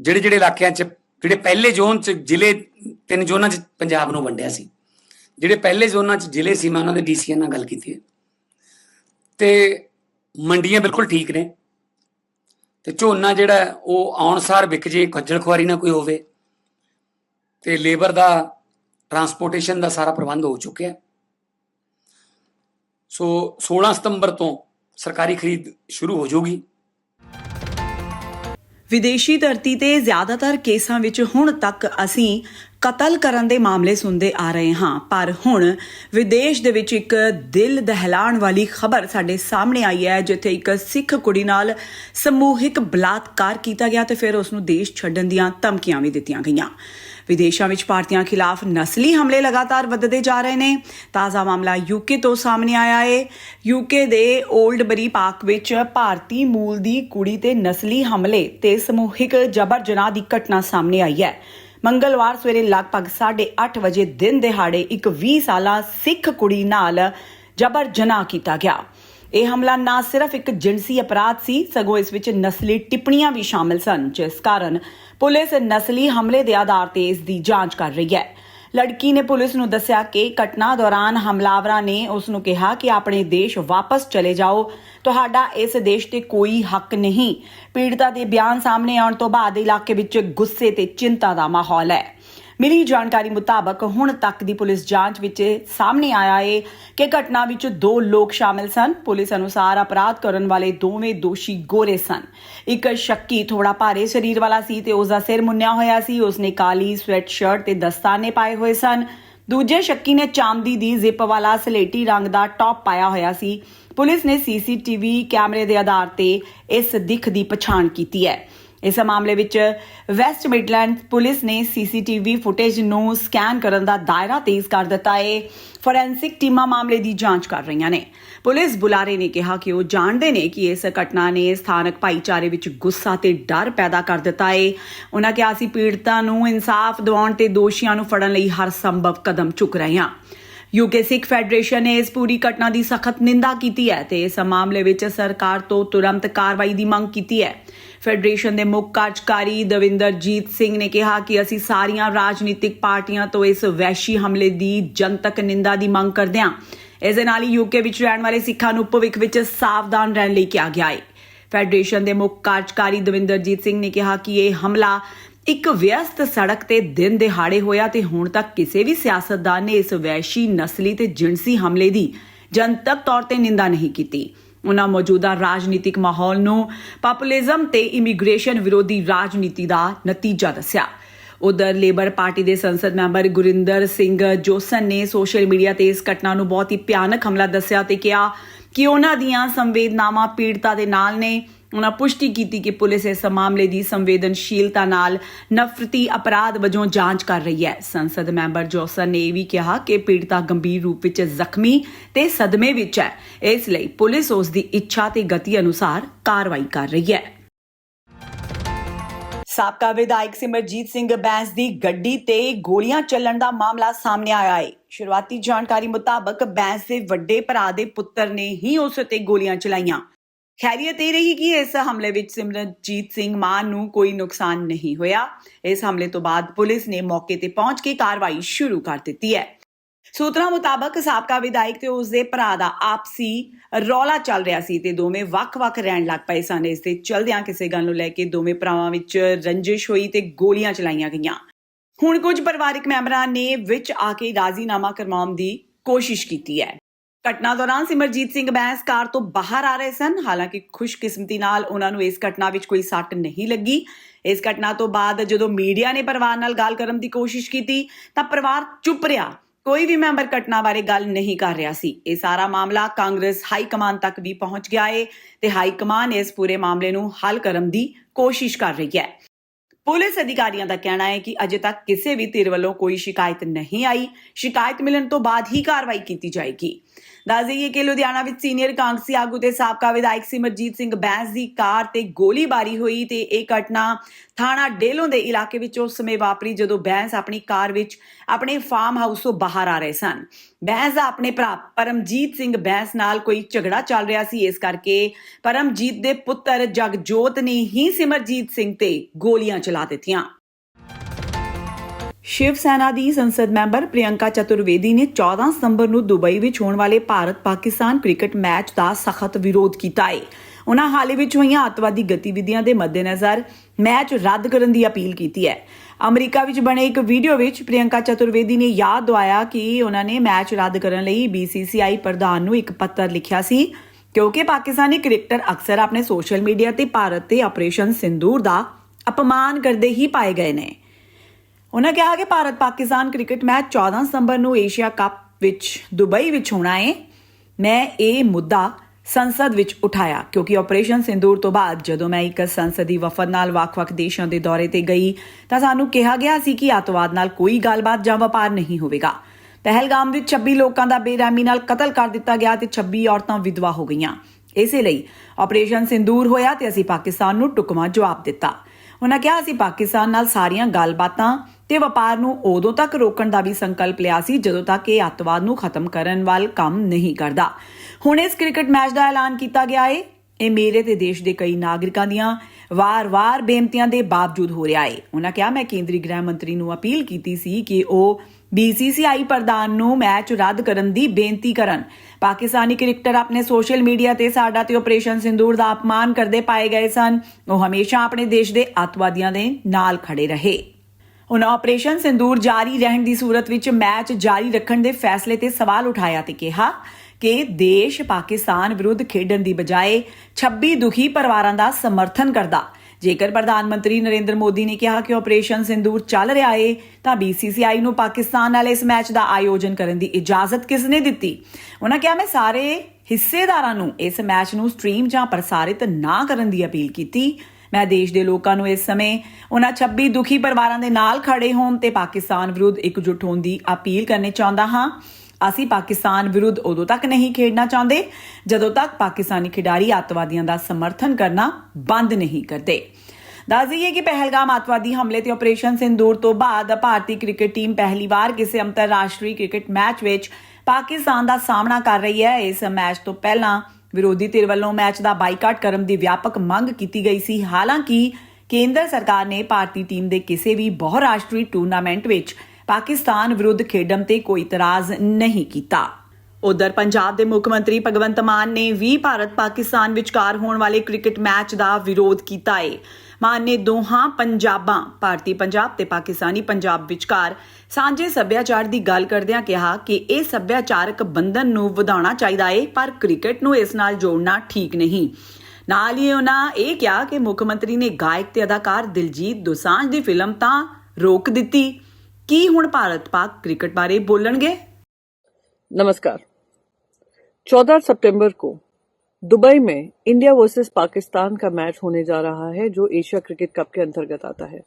ਜਿਹੜੇ ਜਿਹੜੇ ਇਲਾਕਿਆਂ 'ਚ, ਜਿਹੜੇ ਪਹਿਲੇ ਜ਼ੋਨ 'ਚ ਜ਼ਿਲ੍ਹੇ, ਤਿੰਨ ਜ਼ੋਨਾਂ 'ਚ ਪੰਜਾਬ ਨੂੰ ਵੰਡਿਆ ਸੀ। ਜਿਹੜੇ ਪਹਿਲੇ ਜ਼ੋਨਾਂ 'ਚ ਜ਼ਿਲ੍ਹੇ ਸੀ, ਮੈਂ ਉਹਨਾਂ ਦੇ ਡੀਸੀਆਂ ਨਾਲ ਗੱਲ ਕੀਤੀ ਹੈ। ਤੇ ਮੰਡੀਆਂ ਬਿਲਕੁਲ ਠੀਕ ਨੇ। ਤੇ ਝੋਨਾ ਜਿਹੜਾ ਉਹ ਆਉਣ ਸਾਰ ਵਿਕ ਜੇ, ਖੱਜਲ ਖੁਆਰੀ ਨਾ ਕੋਈ ਹੋਵੇ, ਤੇ ਲੇਬਰ ਦਾ, ਟਰਾਂਸਪੋਰਟੇਸ਼ਨ ਦਾ ਸਾਰਾ ਪ੍ਰਬੰਧ ਹੋ ਚੁੱਕਿਆ। ਸੋ 16 ਸਤੰਬਰ ਤੋਂ ਸਰਕਾਰੀ ਖਰੀਦ ਸ਼ੁਰੂ ਹੋ ਜਾਊਗੀ। ਵਿਦੇਸ਼ੀ ਧਰਤੀ ਤੇ ਜ਼ਿਆਦਾਤਰ ਕੇਸਾਂ ਵਿੱਚ ਹੁਣ ਤੱਕ ਅਸੀਂ ਕਤਲ ਕਰਨ ਦੇ ਮਾਮਲੇ ਸੁਣਦੇ ਆ ਰਹੇ ਹਾਂ। ਪਰ ਹੁਣ ਵਿਦੇਸ਼ ਦੇ ਵਿੱਚ ਇੱਕ ਦਿਲ ਦਹਿਲਾਣ ਵਾਲੀ ਖਬਰ ਸਾਡੇ ਸਾਹਮਣੇ ਆਈ ਹੈ, ਜਿੱਥੇ ਇੱਕ ਸਿੱਖ ਕੁੜੀ ਨਾਲ ਸਮੂਹਿਕ ਬਲਾਤਕਾਰ ਕੀਤਾ ਗਿਆ ਤੇ ਫਿਰ ਉਸ ਨੂੰ ਦੇਸ਼ ਛੱਡਣ ਦੀਆਂ ਧਮਕੀਆਂ ਵੀ ਦਿੱਤੀਆਂ ਗਈਆਂ। ਵਿਦੇਸ਼ਾਂ ਵਿੱਚ ਭਾਰਤੀਆਂ ਖਿਲਾਫ ਨਸਲੀ ਹਮਲੇ ਲਗਾਤਾਰ ਵੱਧਦੇ ਜਾ ਰਹੇ ਨੇ। ਤਾਜ਼ਾ ਮਾਮਲਾ ਯੂਕੇ ਤੋਂ ਸਾਹਮਣੇ ਆਇਆ ਹੈ ਯੂਕੇ ਦੇ 올ਡ ਬਰੀ ਪਾਰਕ ਵਿੱਚ ਭਾਰਤੀ ਮੂਲ ਦੀ ਕੁੜੀ ਤੇ ਨਸਲੀ ਹਮਲੇ ਤੇ ਸਮੂਹਿਕ ਜਬਰ ਜਨਾਹ ਦੀ ਘਟਨਾ ਸਾਹਮਣੇ ਆਈ ਹੈ। ਮੰਗਲਵਾਰ ਸਵੇਰੇ ਲਗਭਗ 8:30 ਵਜੇ ਦਿਨ ਦਿਹਾੜੇ ਇੱਕ 20 ਸਾਲਾ ਸਿੱਖ ਕੁੜੀ ਨਾਲ ਜਬਰ ਜਨਾਹ ਕੀਤਾ ਗਿਆ। ਇਹ ਹਮਲਾ ਨਾ ਸਿਰਫ ਇੱਕ ਜਿਨਸੀ ਅਪਰਾਧ ਸੀ, ਸਗੋਂ ਇਸ ਵਿੱਚ ਨਸਲੀ ਟਿੱਪਣੀਆਂ ਵੀ ਸ਼ਾਮਲ ਸਨ, ਜਿਸ ਕਾਰਨ ਪੁਲਿਸ ਨਸਲੀ ਹਮਲੇ ਦੇ ਆਧਾਰ ਤੇ ਇਸ ਦੀ ਜਾਂਚ ਕਰ ਰਹੀ ਹੈ। ਲੜਕੀ ਨੇ ਪੁਲਿਸ ਨੂੰ ਦੱਸਿਆ ਕਿ ਘਟਨਾ ਦੌਰਾਨ ਹਮਲਾਵਰਾਂ ਨੇ ਉਸ ਨੂੰ ਕਿਹਾ ਕਿ ਆਪਣੇ ਦੇਸ਼ ਵਾਪਸ ਚਲੇ ਜਾਓ। ਤੁਹਾਡਾ ਇਸ ਦੇਸ਼ ਤੇ ਕੋਈ ਹੱਕ ਨਹੀਂ। ਪੀੜਤਾ ਦੇ ਬਿਆਨ ਸਾਹਮਣੇ ਆਉਣ ਤੋਂ ਬਾਅਦ ਇਲਾਕੇ ਵਿੱਚ ਗੁੱਸੇ ਤੇ ਚਿੰਤਾ ਦਾ ਮਾਹੌਲ ਹੈ। ਮਿਲੀ ਜਾਣਕਾਰੀ ਮੁਤਾਬਕ ਹੁਣ ਤੱਕ ਦੀ ਪੁਲਿਸ ਜਾਂਚ ਵਿੱਚ ਸਾਹਮਣੇ ਆਇਆ ਹੈ ਕਿ ਘਟਨਾ ਵਿੱਚ ਦੋ ਲੋਕ ਸ਼ਾਮਲ ਸਨ। ਪੁਲਿਸ ਅਨੁਸਾਰ ਅਪਰਾਧ ਕਰਨ ਵਾਲੇ ਦੋਵੇਂ ਦੋਸ਼ੀ ਗੋਰੇ ਸਨ। ਇੱਕ ਸ਼ੱਕੀ ਥੋੜਾ ਭਾਰੇ ਸਰੀਰ ਵਾਲਾ ਸੀ ਤੇ ਉਸ ਦਾ ਸਿਰ ਮੁੰਨਿਆ ਹੋਇਆ ਸੀ। ਉਸਨੇ ਕਾਲੀ ਸਵੈਟ ਸ਼ਰਟ ਤੇ ਦਸਤਾਨੇ ਪਾਏ ਹੋਏ ਸਨ। ਦੂਜੇ ਸ਼ੱਕੀ ਨੇ ਚਾਂਦੀ ਦੀ ਜ਼ਿਪ ਵਾਲਾ ਸਲੇਟੀ ਰੰਗ ਦਾ ਟੌਪ ਪਾਇਆ ਹੋਇਆ ਸੀ। ਪੁਲਿਸ ਨੇ ਸੀਸੀਟੀਵੀ ਕੈਮਰੇ ਦੇ ਆਧਾਰ ਤੇ ਇਸ ਦਿੱਖ ਦੀ ਪਛਾਣ ਕੀਤੀ ਹੈ। ਇਸ ਮਾਮਲੇ ਵਿੱਚ ਵੈਸਟ ਮਿਡਲੈਂਡ ਪੁਲਿਸ ਨੇ ਸੀਸੀਟੀਵੀ ਫੁਟੇਜ ਨੂੰ ਸਕੈਨ ਕਰਨ ਦਾ ਦਾਇਰਾ ਤੇਜ਼ ਕਰ ਦਿੱਤਾ ਹੈ ਫੋਰੈਂਸਿਕ ਟੀਮਾਂ ਮਾਮਲੇ ਦੀ ਜਾਂਚ ਕਰ ਰਹੀਆਂ ਨੇ। ਪੁਲਿਸ ਬੁਲਾਰੇ ਨੇ ਕਿਹਾ ਕਿ ਉਹ ਜਾਣਦੇ ਨੇ ਕਿ ਇਸ ਘਟਨਾ ਨੇ ਸਥਾਨਕ ਭਾਈਚਾਰੇ ਵਿੱਚ ਗੁੱਸਾ ਤੇ ਡਰ ਪੈਦਾ ਕਰ ਦਿੱਤਾ ਹੈ ਉਹਨਾਂ ਕਿਹਾ, ਅਸੀਂ ਪੀੜਤਾਂ ਨੂੰ ਇਨਸਾਫ ਦਿਵਾਉਣ ਤੇ ਦੋਸ਼ੀਆਂ ਨੂੰ ਫੜਨ ਲਈ ਹਰ ਸੰਭਵ ਕਦਮ ਚੁੱਕ ਰਹੇ ਹਾਂ। ਯੂਕੇ ਸਿੱਖ ਫੈਡਰੇਸ਼ਨ ਨੇ ਇਸ ਪੂਰੀ ਘਟਨਾ ਦੀ ਸਖਤ ਨਿੰਦਾ ਕੀਤੀ ਹੈ ਤੇ ਇਸ ਮਾਮਲੇ ਵਿੱਚ ਸਰਕਾਰ ਤੋਂ ਤੁਰੰਤ ਕਾਰਵਾਈ ਦੀ ਮੰਗ ਕੀਤੀ ਹੈ। ਫੈਡਰੇਸ਼ਨ ਦੇ ਮੁੱਖ ਕਾਰਜਕਾਰੀ ਦਵਿੰਦਰਜੀਤ ਸਿੰਘ ਨੇ ਕਿਹਾ ਕਿ ਅਸੀਂ ਸਾਰੀਆਂ ਰਾਜਨੀਤਿਕ ਪਾਰਟੀਆਂ ਤੋਂ ਇਸ ਵੈਸ਼ੀ ਹਮਲੇ ਦੀ ਜਨਤਕ ਨਿੰਦਾ ਦੀ ਮੰਗ ਕਰਦੇ ਹਾਂ। ਇਸ ਦੇ ਨਾਲ ਹੀ ਯੂਕੇ ਵਿੱਚ ਰਹਿਣ ਵਾਲੇ ਸਿੱਖਾਂ ਨੂੰ ਭਵਿੱਖ ਵਿੱਚ ਸਾਵਧਾਨ ਰਹਿਣ ਲਈ ਕਿਹਾ ਗਿਆ ਹੈ ਫੈਡਰੇਸ਼ਨ ਦੇ ਮੁੱਖ ਕਾਰਜਕਾਰੀ ਦਵਿੰਦਰਜੀਤ ਸਿੰਘ ਨੇ ਕਿਹਾ ਕਿ ਇਹ ਹਮਲਾ ਇੱਕ ਵਿਅਸਤ ਸੜਕ ਤੇ ਦਿਨ ਦਿਹਾੜੇ ਹੋਇਆ ਤੇ ਹੁਣ ਤੱਕ ਕਿਸੇ ਵੀ ਸਿਆਸਤਦਾਨ ਨੇ ਇਸ ਵੈਸ਼ੀ ਨਸਲੀ ਤੇ ਜਿਣਸੀ ਹਮਲੇ ਦੀ ਜਨਤਕ ਤੌਰ ਤੇ ਨਿੰਦਾ ਨਹੀਂ ਕੀਤੀ। ਉਹਨਾਂ ਮੌਜੂਦਾ ਰਾਜਨੀਤਿਕ ਮਾਹੌਲ ਨੂੰ ਪਪੂਲਿਜ਼ਮ ਤੇ ਇਮੀਗ੍ਰੇਸ਼ਨ ਵਿਰੋਧੀ ਰਾਜਨੀਤੀ ਦਾ ਨਤੀਜਾ ਦੱਸਿਆ। ਉਧਰ ਲੇਬਰ ਪਾਰਟੀ ਦੇ ਸੰਸਦ ਮੈਂਬਰ ਗੁਰਿੰਦਰ ਸਿੰਘ ਜੋਸਨ ਨੇ ਸੋਸ਼ਲ ਮੀਡੀਆ ਤੇ ਇਸ ਘਟਨਾ ਨੂੰ ਬਹੁਤ ਹੀ ਭਿਆਨਕ ਹਮਲਾ ਦੱਸਿਆ ਤੇ ਕਿਹਾ ਕਿ ਉਹਨਾਂ ਦੀਆਂ ਸੰਵੇਦਨਾਵਾਂ ਪੀੜਤਾ ਦੇ ਨਾਲ ਨੇ। ਉਹਨਾਂ ਪੁਸ਼ਟੀ ਕੀਤੀ ਕਿ ਪੁਲਿਸ ਇਸ ਮਾਮਲੇ ਦੀ ਸੰਵੇਦਨਸ਼ੀਲਤਾ ਨਾਲ ਨਫ਼ਰਤੀ ਅਪਰਾਧ ਵਜੋਂ ਜਾਂਚ ਕਰ ਰਹੀ ਹੈ। ਸੰਸਦ ਮੈਂਬਰ ਜੋਸਨ ਨੇ ਇਹ ਵੀ ਕਿਹਾ ਕਿ ਪੀੜਤਾ ਗੰਭੀਰ ਰੂਪ ਵਿੱਚ ਜ਼ਖਮੀ ਤੇ ਸਦਮੇ ਵਿੱਚ ਹੈ। ਇਸ ਲਈ ਪੁਲਿਸ ਉਸ ਦੀ ਇੱਛਾ ਤੇ ਗਤੀ ਅਨੁਸਾਰ ਕਾਰਵਾਈ ਕਰ ਰਹੀ ਹੈ। ਸਾਬਕਾ ਵਿਧਾਇਕ ਸਿਮਰਜੀਤ ਸਿੰਘ ਬੈਂਸ ਦੀ ਗੱਡੀ ਤੇ ਗੋਲੀਆਂ ਚੱਲਣ ਦਾ ਮਾਮਲਾ ਸਾਹਮਣੇ ਆਇਆ ਹੈ। ਸ਼ੁਰੂਆਤੀ ਜਾਣਕਾਰੀ ਮੁਤਾਬਕ ਬੈਂਸ ਦੇ ਵੱਡੇ ਭਰਾ ਦੇ ਪੁੱਤਰ ਨੇ ਹੀ ਉਸ ਤੇ ਗੋਲੀਆਂ ਚਲਾਈਆਂ। ਖੈਰੀਅਤ ਇਹ ਰਹੀ ਕਿ ਇਸ ਹਮਲੇ ਵਿੱਚ ਸਿਮਰਨਜੀਤ ਸਿੰਘ ਮਾਨ ਨੂੰ ਕੋਈ ਨੁਕਸਾਨ ਨਹੀਂ ਹੋਇਆ। ਇਸ ਹਮਲੇ ਤੋਂ ਬਾਅਦ ਪੁਲਿਸ ਨੇ ਮੌਕੇ ਤੇ ਪਹੁੰਚ ਕੇ ਕਾਰਵਾਈ ਸ਼ੁਰੂ ਕਰ ਦਿੱਤੀ ਹੈ। ਸੂਤਰਾਂ ਮੁਤਾਬਕ ਸਾਬਕਾ ਵਿਧਾਇਕ ਤੇ ਉਸ ਦੇ ਭਰਾ ਦਾ ਆਪਸੀ ਰੌਲਾ ਚੱਲ ਰਿਹਾ ਸੀ ਤੇ ਦੋਵੇਂ ਵੱਖ-ਵੱਖ ਰਹਿਣ ਲੱਗ ਪਏ ਸਨ। ਇਸ ਦੇ ਚਲਦਿਆਂ ਕਿਸੇ ਗੱਲ ਨੂੰ ਲੈ ਕੇ ਦੋਵੇਂ ਭਰਾਵਾਂ ਵਿੱਚ ਰੰਜਿਸ਼ ਹੋਈ ਤੇ ਗੋਲੀਆਂ ਚਲਾਈਆਂ ਗਈਆਂ। ਹੁਣ ਕੁਝ ਪਰਿਵਾਰਕ ਮੈਂਬਰਾਂ ਨੇ ਵਿੱਚ ਆ ਕੇ ਰਾਜ਼ੀਨਾਮਾ ਕਰਵਾਉਣ ਦੀ ਕੋਸ਼ਿਸ਼ ਕੀਤੀ ਹੈ। ਘਟਨਾ ਦੌਰਾਨ ਸਿਮਰਜੀਤ ਸਿੰਘ ਬੈਂਸ ਕਾਰ ਤੋਂ ਬਾਹਰ ਆ ਰਹੇ ਸਨ। ਹਾਲਾਂਕਿ ਖੁਸ਼ਕਿਸਮਤੀ ਨਾਲ ਉਹਨਾਂ ਨੂੰ ਇਸ ਘਟਨਾ ਵਿੱਚ ਕੋਈ ਸੱਟ ਨਹੀਂ ਲੱਗੀ। ਇਸ ਘਟਨਾ ਤੋਂ ਬਾਅਦ ਜਦੋਂ ਮੀਡੀਆ ਨੇ ਪਰਿਵਾਰ ਨਾਲ ਗੱਲ ਕਰਨ ਦੀ ਕੋਸ਼ਿਸ਼ ਕੀਤੀ, ਤਾਂ ਪਰਿਵਾਰ ਚੁੱਪ ਰਿਹਾ। ਕੋਈ ਵੀ ਮੈਂਬਰ ਘਟਨਾ ਬਾਰੇ ਗੱਲ ਨਹੀਂ ਕਰ ਰਿਹਾ ਸੀ। ਇਹ ਸਾਰਾ ਮਾਮਲਾ ਕਾਂਗਰਸ ਹਾਈ ਕਮਾਨ ਤੱਕ ਵੀ ਪਹੁੰਚ ਗਿਆ ਏ ਤੇ ਹਾਈ ਕਮਾਨ ਇਸ ਪੂਰੇ ਮਾਮਲੇ ਨੂੰ ਹੱਲ ਕਰਨ ਦੀ ਕੋਸ਼ਿਸ਼ ਕਰ ਰਹੀ ਹੈ। ਪੁਲਿਸ ਅਧਿਕਾਰੀਆਂ ਦਾ ਕਹਿਣਾ ਹੈ ਕਿ ਅਜੇ ਤੱਕ ਕਿਸੇ ਵੀ ਧਿਰ ਵੱਲੋਂ ਕੋਈ ਸ਼ਿਕਾਇਤ ਨਹੀਂ ਆਈ। ਸ਼ਿਕਾਇਤ ਮਿਲਣ ਤੋਂ ਬਾਅਦ ਹੀ ਕਾਰਵਾਈ ਕੀਤੀ ਜਾਏਗੀ। ਦੱਸ ਦੇਈਏ ਕਿ ਲੁਧਿਆਣਾ ਵਿੱਚ ਸੀਨੀਅਰ ਕਾਂਗਰਸੀ ਆਗੂ ਤੇ ਸਾਬਕਾ ਵਿਧਾਇਕ ਸਿਮਰਜੀਤ ਸਿੰਘ ਬੈਂਸ ਦੀ ਕਾਰ ਤੇ ਗੋਲੀਬਾਰੀ ਹੋਈ ਤੇ ਇਹ ਘਟਨਾ ਥਾਣਾ ਡੇਲੋਂ ਦੇ ਇਲਾਕੇ ਵਿੱਚ ਉਸ ਸਮੇਂ ਵਾਪਰੀ ਜਦੋਂ ਬੈਂਸ ਆਪਣੀ ਕਾਰ ਵਿੱਚ ਆਪਣੇ ਫਾਰਮ ਹਾਊਸ ਤੋਂ ਬਾਹਰ ਆ ਰਹੇ ਸਨ। ਬੈਂਸ ਦਾ ਆਪਣੇ ਭਰਾ ਪਰਮਜੀਤ ਸਿੰਘ ਬੈਂਸ ਨਾਲ ਕੋਈ ਝਗੜਾ ਚੱਲ ਰਿਹਾ ਸੀ। ਇਸ ਕਰਕੇ ਪਰਮਜੀਤ ਦੇ ਪੁੱਤਰ ਜਗਜੋਤ ਨੇ ਹੀ ਸਿਮਰਜੀਤ ਸਿੰਘ ਤੇ ਗੋਲੀਆਂ ਚਲਾ ਦਿੱਤੀਆਂ। ਸ਼ਿਵ ਸੈਨਾ ਦੀ ਸੰਸਦ ਮੈਂਬਰ ਪ੍ਰਿਯੰਕਾ ਚਤੁਰਵੇਦੀ ਨੇ 14 ਸਤੰਬਰ ਨੂੰ ਦੁਬਈ ਵਿੱਚ ਹੋਣ ਵਾਲੇ ਭਾਰਤ-ਪਾਕਿਸਤਾਨ ਕ੍ਰਿਕਟ ਮੈਚ ਦਾ ਸਖਤ ਵਿਰੋਧ ਕੀਤਾ ਹੈ। ਉਹਨਾਂ ਹਾਲ ਹੀ ਵਿੱਚ ਹੋਈਆਂ ਅੱਤਵਾਦੀ ਗਤੀਵਿਧੀਆਂ ਦੇ ਮੱਦੇਨਜ਼ਰ ਮੈਚ ਰੱਦ ਕਰਨ ਦੀ ਅਪੀਲ ਕੀਤੀ ਹੈ। ਅਮਰੀਕਾ ਵਿੱਚ ਬਣੇ ਇੱਕ ਵੀਡੀਓ ਵਿੱਚ ਪ੍ਰਿਯੰਕਾ ਚਤੁਰਵੇਦੀ ਨੇ ਯਾਦ ਦਿਵਾਇਆ ਕਿ ਉਹਨਾਂ ਨੇ ਮੈਚ ਰੱਦ ਕਰਨ ਲਈ BCCI ਪ੍ਰਧਾਨ ਨੂੰ ਇੱਕ ਪੱਤਰ ਲਿਖਿਆ ਸੀ, ਕਿਉਂਕਿ ਪਾਕਿਸਤਾਨੀ ਕ੍ਰਿਕਟਰ ਅਕਸਰ ਆਪਣੇ ਸੋਸ਼ਲ ਮੀਡੀਆ ਤੇ ਭਾਰਤ ਤੇ ਆਪਰੇਸ਼ਨ ਸਿੰਦੂਰ ਦਾ ਅਪਮਾਨ ਕਰਦੇ ਹੀ ਪਾਏ ਗਏ ਨੇ ਉਹਨਾਂ ਕਿਹਾ ਕਿ ਭਾਰਤ ਪਾਕਿਸਤਾਨ ਕ੍ਰਿਕਟ ਮੈਚ 14 ਸਤੰਬਰ ਨੂੰ ਏਸ਼ੀਆ ਕੱਪ ਵਿੱਚ ਦੁਬਈ ਵਿੱਚ ਹੋਣਾ ਹੈ ਮੈਂ ਇਹ ਮੁੱਦਾ ਸੰਸਦ ਵਿੱਚ ਉਠਾਇਆ ਕਿਉਂਕਿ ਆਪਰੇਸ਼ਨ ਸਿੰਦੂਰ ਤੋਂ ਬਾਅਦ ਜਦੋਂ ਮੈਂ ਇੱਕ ਸੰਸਦੀ ਵਫਦ ਨਾਲ ਵੱਖ-ਵੱਖ ਦੇਸ਼ਾਂ ਦੇ ਦੌਰੇ ਤੇ ਗਈ ਤਾਂ ਸਾਨੂੰ ਕਿਹਾ ਗਿਆ ਸੀ ਕਿ ਅੱਤਵਾਦ ਨਾਲ ਕੋਈ ਗੱਲਬਾਤ ਜਾਂ ਵਪਾਰ ਨਹੀਂ ਹੋਵੇਗਾ। ਪਹਿਲਗਾਮ ਵਿੱਚ 26 ਲੋਕਾਂ ਦਾ ਬੇਰਹਿਮੀ ਨਾਲ ਕਤਲ ਕਰ ਦਿੱਤਾ ਗਿਆ ਤੇ 26 ਔਰਤਾਂ ਵਿਧਵਾ ਹੋ ਗਈਆਂ। ਇਸੇ ਲਈ ਆਪਰੇਸ਼ਨ ਸਿੰਦੂਰ ਹੋਇਆ ਤੇ ਅਸੀਂ ਪਾਕਿਸਤਾਨ ਨੂੰ ਟੁਕਮਾ ਜਵਾਬ ਦਿੱਤਾ। ਉਹਨਾਂ ਕਿਹਾ, ਅਸੀਂ ਪਾਕਿਸਤਾਨ ਨਾਲ ਸਾਰੀਆਂ ਗੱਲਬਾਤਾਂ ਤੇ ਵਪਾਰ ਨੂੰ ਉਦੋਂ ਤੱਕ ਰੋਕਣ ਦਾ ਵੀ ਸੰਕਲਪ ਲਿਆ ਸੀ, ਜਦੋਂ ਤੱਕ ਇਹ ਅੱਤਵਾਦ ਨੂੰ ਖਤਮ ਕਰਨ ਵੱਲ ਕੰਮ ਨਹੀਂ ਕਰਦਾ। ਹੁਣ ਇਸ ਕ੍ਰਿਕਟ ਮੈਚ ਦਾ ਐਲਾਨ ਕੀਤਾ ਗਿਆ ਹੈ ਇਹ ਮੇਰੇ ਤੇ ਦੇਸ਼ ਦੇ ਕਈ ਨਾਗਰਿਕਾਂ ਦੀਆਂ ਵਾਰ-ਵਾਰ ਬੇਨਤੀਆਂ ਦੇ ਬਾਵਜੂਦ ਹੋ ਰਿਹਾ ਹੈ ਉਹਨਾਂ ਕਿਹਾ, ਮੈਂ ਕੇਂਦਰੀ ਗ੍ਰਹਿ ਮੰਤਰੀ ਨੂੰ ਅਪੀਲ ਕੀਤੀ ਸੀ ਕਿ ਉਹ BCCI ਪ੍ਰਧਾਨ ਨੂੰ ਮੈਚ ਰੱਦ ਕਰਨ ਦੀ ਬੇਨਤੀ ਕਰਨ। ਪਾਕਿਸਤਾਨੀ ਕ੍ਰਿਕਟਰ ਆਪਣੇ ਸੋਸ਼ਲ ਮੀਡੀਆ ਤੇ ਸਾਡਾ ਤੇ ਆਪਰੇਸ਼ਨ ਸਿੰਦੂਰ ਦਾ ਅਪਮਾਨ ਕਰਦੇ ਪਾਏ ਗਏ ਸਨ। ਉਹ ਹਮੇਸ਼ਾ ਆਪਣੇ ਦੇਸ਼ ਦੇ ਅੱਤਵਾਦੀਆਂ ਦੇ ਨਾਲ ਖੜੇ ਰਹੇ। ਉਹਨਾਂ ਆਪਰੇਸ਼ਨ ਸਿੰਦੂਰ ਜਾਰੀ ਰਹਿਣ ਦੀ ਸੂਰਤ ਵਿੱਚ ਮੈਚ ਜਾਰੀ ਰੱਖਣ ਦੇ ਫੈਸਲੇ ਤੇ ਸਵਾਲ ਉਠਾਇਆ ਤੇ ਕਿਹਾ ਕਿ ਦੇਸ਼ ਪਾਕਿਸਤਾਨ ਵਿਰੁੱਧ ਖੇਡਣ ਦੀ ਬਜਾਏ 26 ਦੁਖੀ ਪਰਿਵਾਰਾਂ ਦਾ ਸਮਰਥਨ ਕਰਦਾ ਜੇਕਰ ਪ੍ਰਧਾਨ ਮੰਤਰੀ ਨਰਿੰਦਰ ਮੋਦੀ ਨੇ ਕਿਹਾ ਕਿ ਆਪਰੇਸ਼ਨ ਸਿੰਦੂਰ ਚੱਲ ਰਿਹਾ ਏ, ਤਾਂ BCCI ਨੂੰ ਪਾਕਿਸਤਾਨ ਨਾਲ ਇਸ ਮੈਚ ਦਾ ਆਯੋਜਨ ਕਰਨ ਦੀ ਇਜਾਜ਼ਤ ਕਿਸ ਨੇ ਦਿੱਤੀ? ਉਹਨਾਂ ਕਿਹਾ, ਮੈਂ ਸਾਰੇ ਹਿੱਸੇਦਾਰਾਂ ਨੂੰ ਇਸ ਮੈਚ ਨੂੰ ਸਟ੍ਰੀਮ ਜਾਂ ਪ੍ਰਸਾਰਿਤ ਨਾ ਕਰਨ ਦੀ ਅਪੀਲ ਕੀਤੀ। ਮੈਂ ਦੇਸ਼ ਦੇ ਲੋਕਾਂ ਨੂੰ ਇਸ ਸਮੇਂ ਉਹਨਾਂ 26 ਦੁਖੀ ਪਰਿਵਾਰਾਂ ਦੇ ਨਾਲ ਖੜੇ ਹੋਣ ਤੇ ਪਾਕਿਸਤਾਨ ਵਿਰੁੱਧ ਇਕਜੁੱਟ ਹੋਣ ਦੀ ਅਪੀਲ ਕਰਨੀ ਚਾਹੁੰਦਾ ਹਾਂ। ਅਸੀਂ ਪਾਕਿਸਤਾਨ ਵਿਰੁੱਧ ਉਦੋਂ ਤੱਕ ਨਹੀਂ ਖੇਡਣਾ ਚਾਹੁੰਦੇ, ਜਦੋਂ ਤੱਕ ਪਾਕਿਸਤਾਨੀ ਖਿਡਾਰੀ ਅੱਤਵਾਦੀਆਂ ਦਾ ਸਮਰਥਨ ਕਰਨਾ ਬੰਦ ਨਹੀਂ ਕਰਦੇ। ਦੱਸ ਦਈਏ ਕਿ ਪਹਿਲਗਾਮ ਅੱਤਵਾਦੀ ਹਮਲੇ ਤੇ ਆਪਰੇਸ਼ਨ ਸਿੰਦੂਰ ਤੋਂ ਬਾਅਦ ਭਾਰਤੀ ਕ੍ਰਿਕਟ ਟੀਮ ਪਹਿਲੀ ਵਾਰ ਕਿਸੇ ਅੰਤਰਰਾਸ਼ਟਰੀ ਕ੍ਰਿਕਟ ਮੈਚ ਵਿੱਚ ਪਾਕਿਸਤਾਨ ਦਾ ਸਾਹਮਣਾ ਕਰ ਰਹੀ ਹੈ। ਇਸ ਮੈਚ ਤੋਂ ਪਹਿਲਾਂ ਵਿਰੋਧੀ ਧਿਰ ਵੱਲੋਂ ਮੈਚ ਦਾ ਬਾਈਕਾਟ ਕਰਨ ਦੀ ਵਿਆਪਕ ਮੰਗ ਕੀਤੀ ਗਈ ਸੀ। ਹਾਲਾਂਕਿ ਕੇਂਦਰ ਸਰਕਾਰ ਨੇ ਭਾਰਤੀ ਟੀਮ ਦੇ ਕਿਸੇ ਵੀ ਬਹੁਰਾਸ਼ਟਰੀ ਟੂਰਨਾਮੈਂਟ ਵਿੱਚ ਪਾਕਿਸਤਾਨ ਵਿਰੁੱਧ ਖੇਡਣ ਤੇ ਕੋਈ ਇਤਰਾਜ਼ ਨਹੀਂ ਕੀਤਾ। ਉਧਰ ਪੰਜਾਬ ਦੇ ਮੁੱਖ ਮੰਤਰੀ ਭਗਵੰਤ ਮਾਨ ਨੇ ਵੀ ਭਾਰਤ ਪਾਕਿਸਤਾਨ ਵਿਚਕਾਰ ਹੋਣ ਵਾਲੇ ਕ੍ਰਿਕਟ ਮੈਚ ਦਾ ਵਿਰੋਧ ਕੀਤਾ ਹੈ ਮਾਨ ਨੇ ਦੋਹਾਂ ਪੰਜਾਬਾਂ, ਭਾਰਤੀ ਪੰਜਾਬ ਤੇ ਪਾਕਿਸਤਾਨੀ ਪੰਜਾਬ ਵਿਚਕਾਰ ਸਾਂਝੇ ਸੱਭਿਆਚਾਰ ਦੀ ਗੱਲ ਕਰਦਿਆਂ ਕਿਹਾ ਕਿ ਇਹ ਸੱਭਿਆਚਾਰਕ ਬੰਧਨ ਨੂੰ ਵਧਾਉਣਾ ਚਾਹੀਦਾ ਹੈ ਪਰ ਕ੍ਰਿਕਟ ਨੂੰ ਇਸ ਨਾਲ ਜੋੜਨਾ ਠੀਕ ਨਹੀਂ। ਨਾਲ ਹੀ ਉਹਨਾਂ ਇਹ ਕਿਹਾ ਕਿ ਮੁੱਖ ਮੰਤਰੀ ਨੇ ਗਾਇਕ ਤੇ ਅਦਾਕਾਰ ਦਿਲਜੀਤ ਦੋਸਾਂਝ ਦੀ ਫਿਲਮ ਤਾਂ ਰੋਕ ਦਿੱਤੀ। ਕੀ ਹੁਣ ਭਾਰਤ ਪਾਕ ਕ੍ਰਿਕਟ ਬਾਰੇ ਬੋਲਣਗੇ नमस्कार 14 सितंबर को दुबई में इंडिया वर्सेस पाकिस्तान का मैच होने जा रहा है जो एशिया क्रिकेट कप के अंतर्गत आता है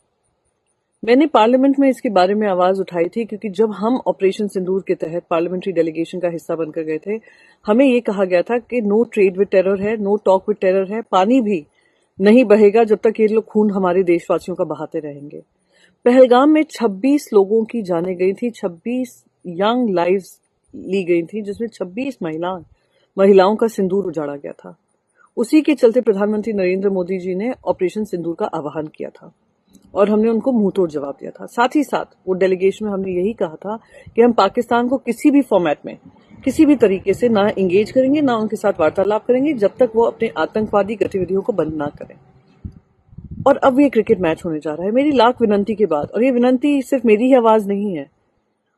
मैंने पार्लियामेंट में इसके बारे में आवाज उठाई थी क्योंकि जब हम ऑपरेशन सिंदूर के तहत पार्लियामेंट्री डेलीगेशन का हिस्सा बनकर गए थे हमें ये कहा गया था कि नो ट्रेड विद टेरर है नो टॉक विद टेरर है पानी भी नहीं बहेगा जब तक ये लोग खून हमारे देशवासियों का बहाते रहेंगे पहलगाम में 26 लोगों की जाने गई थी 26 यंग लाइव्स ली गई थी, जिसमें 26 महिला, महिलाओं का सिंदूर उजाड़ा गया था। उसी के चलते प्रधानमंत्री नरेंद्र मोदी जी ने ऑपरेशन सिंदूर का आह्वान किया था और हमने उनको मुँह तोड़ जवाब दिया था। साथ ही साथ, वो डेलीगेशन में हमने यही कहा था कि हम पाकिस्तान को किसी भी फॉर्मेट में, किसी भी तरीके से ना इंगेज करेंगे, ना उनके साथ वार्तालाप करेंगे, जब तक वो अपने आतंकवादी गतिविधियों को बंद ना करें। और अब ये क्रिकेट मैच होने जा रहा है मेरी लाख विनंती के बाद और ये विनंती सिर्फ मेरी ही आवाज नहीं है